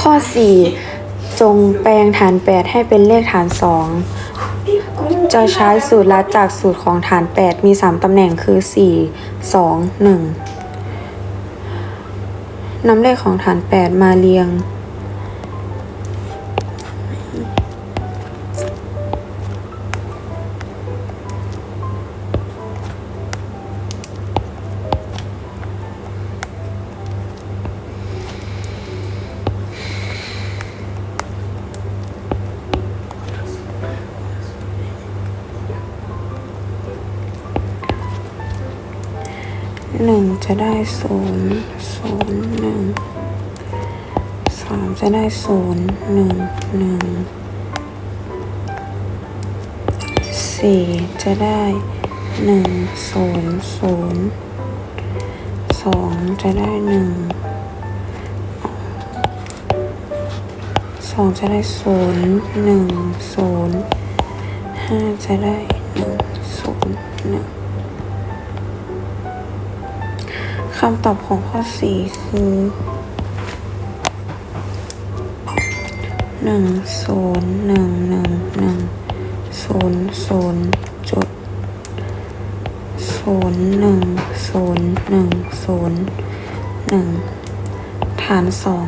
ข้อ 4 จงแปลงฐาน 8 ให้เป็นเลขฐาน 2 จะใช้สูตรลัดจากสูตรของฐาน 8 มี 3 ตำแหน่งคือ 4 2 1นำเลขของฐาน 8 มาเรียง หนึ่งจะได้ศูนย์ศูนย์หนึ่งสามจะได้ศูนย์หนึ่งหนึ่งสี่จะได้หนึ่งศูนย์ศูนย์สองจะได้หนึ่งสองจะได้ศูนย์หนึ่งศูนย์ห้าจะได้หนึ่งศูนย์หนึ่งำตอบของข้อ 4 คือหนึ่งศูนย์หนึ่งหนึ่งหนึ่งศูนย์ศูนย์จุดศูนย์หนึ่งศูนย์หนึ่งศูนย์หนึ่งฐานสอง